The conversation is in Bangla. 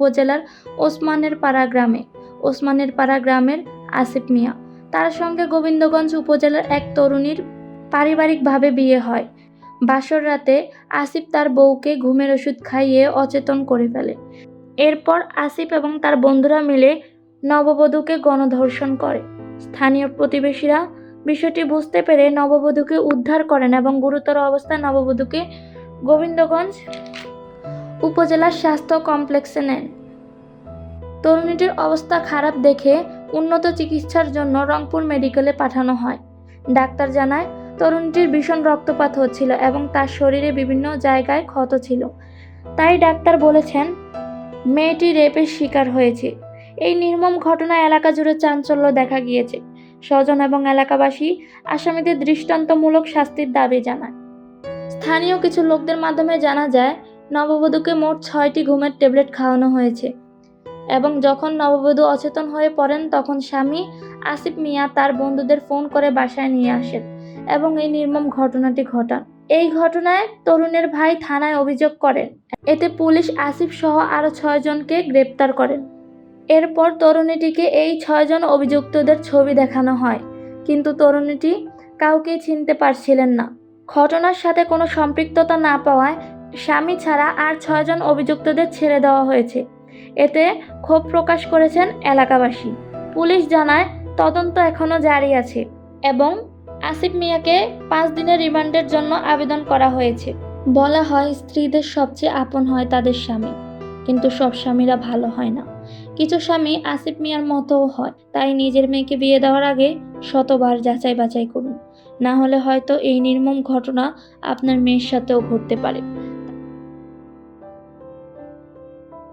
উপজেলার ওসমানের পাড়া গ্রামে। ওসমানের পাড়া গ্রামের আসিফ মিয়া। তার সঙ্গে গোবিন্দগঞ্জ উপজেলার এক তরুণীর পারিবারিকভাবে বিয়ে হয়। বাসর রাতে আসিফ তার বউকে ঘুমের ওষুধ খাইয়ে অচেতন করে ফেলে। এরপর আসিফ এবং তার বন্ধুরা মিলে নববধূকে গণধর্ষণ করে। স্থানীয় প্রতিবেশীরা বিষয়টি বুঝতে পেরে নববধূকে উদ্ধার করেন এবং গুরুতর অবস্থায় নববধূকে গোবিন্দগঞ্জ উপজেলার স্বাস্থ্য কমপ্লেক্সে নেন। তরুণীটির অবস্থা খারাপ দেখে উন্নত চিকিৎসার জন্য রংপুর মেডিকেলে পাঠানো হয়। ডাক্তার জানায়, তরুণীটির ভীষণ রক্তপাত হচ্ছিল এবং তার শরীরে বিভিন্ন জায়গায় ক্ষত ছিল। তাই ডাক্তার বলেছেন, মেয়েটি রেপের শিকার হয়েছে। এই নির্মম ঘটনা এলাকা জুড়ে চাঞ্চল্য দেখা গিয়েছে। স্বজন এবং এলাকাবাসী আসামিদের দৃষ্টান্তমূলক শাস্তির দাবি জানায়। স্থানীয় কিছু লোকদের মাধ্যমে জানা যায় নববধূকে মোট ছয়টি ঘুমের ট্যাবলেট খাওয়ানো হয়েছে। এবং যখন নববধূ অচেতন হয়ে পড়েন, তখন স্বামী আসিফ মিয়া তার বন্ধুদের ফোন করে বাসায় নিয়ে আসেন এবং এই নির্মম ঘটনাটি ঘটান। এই ঘটনায় তরুণের ভাই থানায় অভিযোগ করেন। এতে পুলিশ, আসিফ সহ আরও ছয়জনকে গ্রেপ্তার করেন। এরপর তরুণীটিকে এই ছয়জন অভিযুক্তদের ছবি দেখানো হয়। কিন্তু তরুণীটি কাউকে চিনতে পারছিলেন না। ঘটনার সাথে কোনো সম্পৃক্ততা না পাওয়ায় স্বামী ছাড়া আর ছয়জন অভিযুক্তদের ছেড়ে দেওয়া হয়েছে। এতে ক্ষোভ প্রকাশ করেছেন এলাকাবাসী। পুলিশ জানায়, তদন্ত এখনও জারি আছে এবং আসিফ মিয়াকে পাঁচ দিনের রিমান্ডের জন্য আবেদন করা হয়েছে। বলা হয়, স্ত্রীদের সবচেয়ে আপন হয় তাদের স্বামী। কিন্তু সব স্বামীরা ভালো হয় না। কিছু স্বামী আসিফ মিয়ার মতোও হয়। তাই নিজের মেয়েকে বিয়ে দেওয়ার আগে শতবার যাচাই বাছাই করুন। না হলে হয়তো এই নির্মম ঘটনা আপনার মেয়ের সাথেও ঘটতে পারে।